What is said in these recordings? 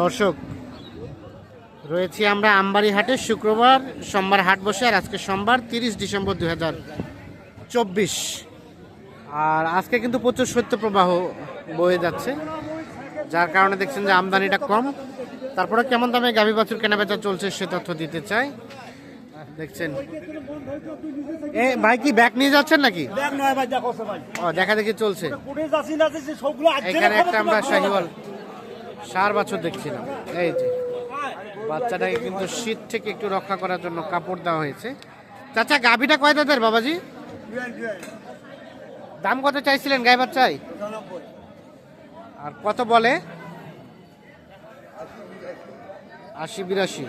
দর্শক রয়েছি আমরা আমবাড়ি হাটে শুক্রবার সোমবার হাট বসে আর আজকে সোমবার তিরিশ ডিসেম্বর দু হাজার চব্বিশ। আর আজকে কিন্তু প্রচুর শৈত্যপ্রবাহ বয়ে যাচ্ছে যার কারণে দেখছেন যে আমদানিটা কম। তারপরে কেমন দামে গাভী বাছুর কেনাবেচা চলছে সে তথ্য দিতে চাই। দেখছেন। এ ভাই কি ব্যাগ নিয়ে যাচ্ছেন নাকি? ও দেখা দেখি চলছে। এখানে একটা আমরা শাহিওয়াল সার বাছুর দেখছিলাম। এই যে, বাচ্চাটাকে কিন্তু শীত থেকে একটু রক্ষা করার জন্য কাপড় দেওয়া হয়েছে। চাচা, গাভিটা কয় দাদের বাবাজি? দাম কত চাইছিলেন গাই বাচ্চাই আর কত বলে? আশি বিরাশি।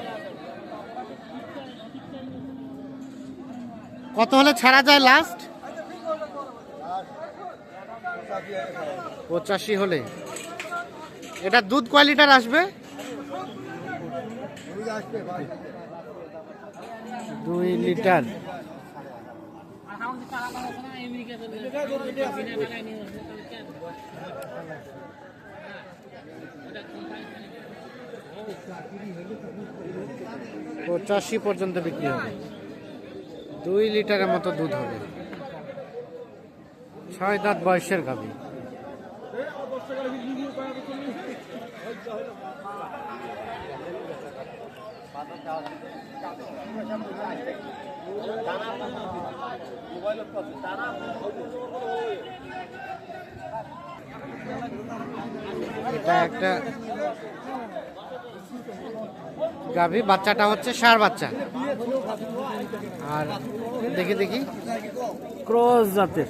কত হলে ছাড়া যায় লাস্ট পঁচাশি হলে। এটা দুধ কয় লিটার আসবে? দুই লিটার। পঁচাশি পর্যন্ত বিক্রি হবে। দুই লিটারের মতো দুধ হবে। ছয় দাঁত বয়সের গাভী। এটা একটা গাভী বাচ্চাটা হচ্ছে সার বাচ্চা। আর দেখি দেখি। ক্রস জাতের।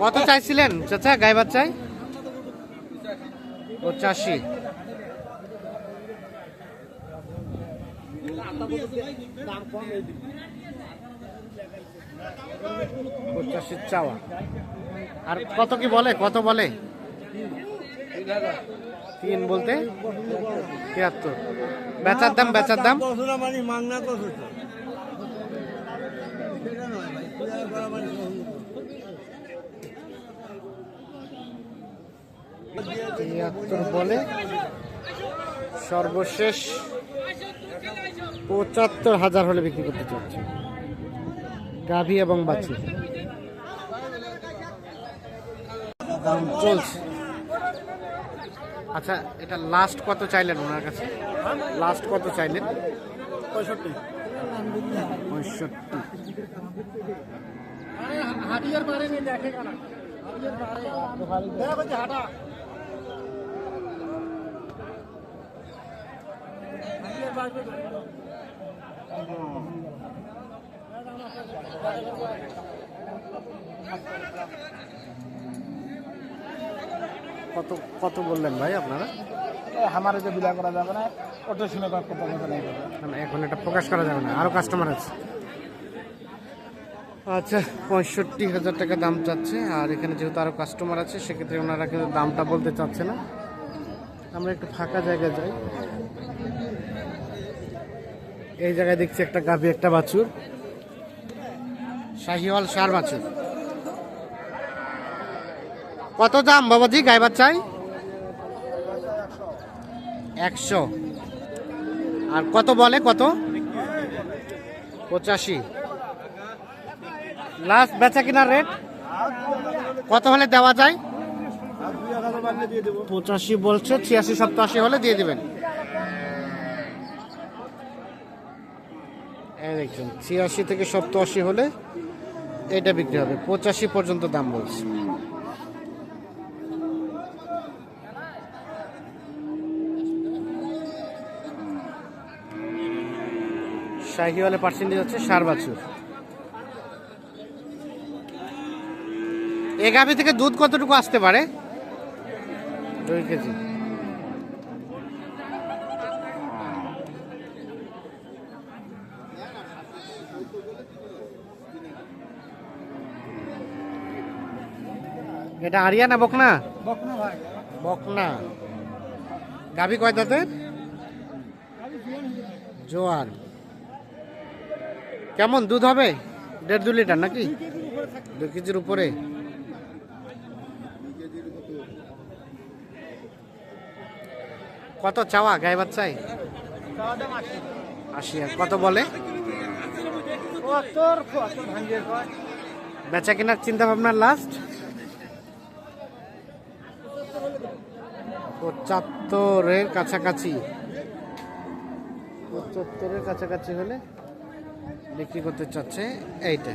কত চাইছিলেন চাচা, গাই বাচ্চায়? পঁচাশি পঁচাশি চাওয়া। আর কত কি বলে, কত বলে? তিন বলতে? তিয়াত্তর। বেচার দাম বেচার দাম? মানে মাংনা তো তিয়াত্তর বলে সর্বশেষ পঁচাত্তর হাজার হলে বিক্রি করতে চাচ্ছে গাভী এবং দাম চলছে। আচ্ছা এটা লাস্ট কত চাইলেন ওনার কাছে? লাস্ট কত চাইলেন? পঁয়ষট্টি। পঁয়ষট্টি। কত কত বললেন ভাই আপনারা? আমার যে বিলা করা যাবে না ওটা শুনে কত কথা নেই। না, এখন এটা প্রকাশ করা যাবে না। আরও কাস্টমার আছে। আচ্ছা পঁয়ষট্টি হাজার টাকা দাম চাচ্ছে, আর এখানে যেহেতু আরও কাস্টমার আছে, সেক্ষেত্রে ওনারা কিন্তু দামটা বলতে চাচ্ছে না। আমরা একটু ফাঁকা জায়গায় যাই। এই জায়গায় দেখছি একটা গাভী, একটা বাছুর। শাহিওয়াল সার বাছুর। কত দাম বাবাজি, গাই বাচ্চাই একশো। আর কত বলে, কত? পঁচাশি। লাস্ট বেচা কিনার রেট কত হলে দেওয়া যায়? পঁচাশি বলছে, ছিয়াশি সপ্তাশি হলে দিয়ে দিবেন। দেখছেন ছিয়াশি থেকে সপ্তাশি হলে এটা বিক্রি হবে। পঁচাশি পর্যন্ত দাম বলছে। শাহিওয়ালে পার্সেন্টেজ হচ্ছে সার বাছুর এ গাভি থেকে দুধ কতটুকু আসতে পারে? দুই কেজি। এটা আরিয়া না বকনা? বকনা ভাই। বকনা। গাভি কয় দাঁতের? জোয়ান কেমন দুধ হবে? দেড় দু লিটার নাকি? দু কেজির উপরে। কত চাওয়া গায়ে বাচ্চাই আশি কত বলে? বেচা কেনার চিন্তা ভাবনার লাস্ট পঁচাত্তরের কাছাকাছি। পঁচাত্তরের কাছাকাছি হলে বিক্রি করতে চাচ্ছে এইটা।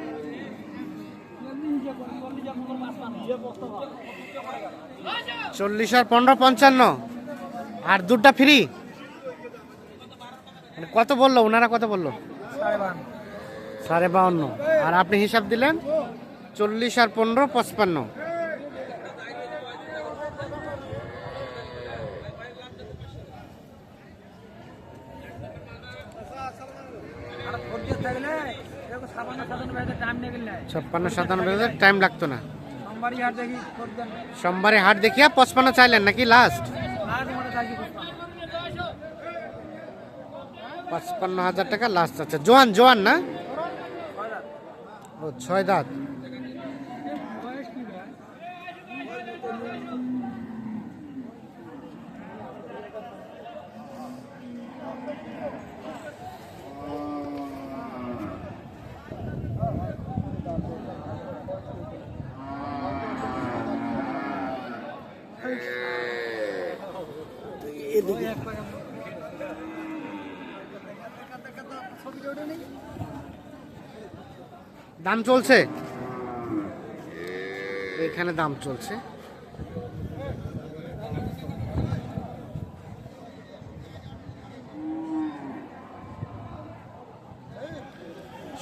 চল্লিশ আর পনেরো, পঞ্চান্ন। আর দুধটা ফ্রি মানে কত বলল? ওনারা কত বলল? সাড়ে বাউন্ন। আর আপনি হিসাব দিলেন? চল্লিশ আর পনেরো, পঁচপান্ন। থাকলে ছাপ্পান্ন সাতান্ন হাজার টাইম লাগতো না। সোমবারে হাট দেখিয়া পঁচপান্ন চাইলেন নাকি লাস্ট পঁচপান্ন। হাজার টাকা লাস্ট আচ্ছা জোয়ান জোয়ান না? ও ছয় দাঁত। দাম চলছে? এখানে দাম চলছে।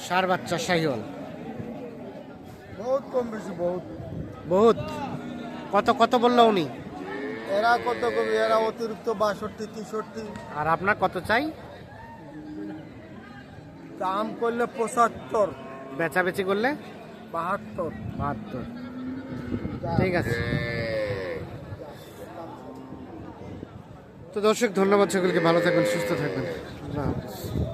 সার বাচ্চা শাহিওয়াল। বহুত কম বেশি বহুত। বহুত? কত কত বলল উনি? এরা কত কবি? এরা অতিরিক্ত বাষট্টি তেষট্টি। আর আপনার কত চাই? দাম করলে পঁচাত্তর। বেচাবেচি করলে? বাহাত্তর। বাহাত্তর। ঠিক আছে। তো দর্শক ধন্যবাদ সকলকে। ভালো থাকবেন সুস্থ থাকবেন। আল্লাহ হাফিজ।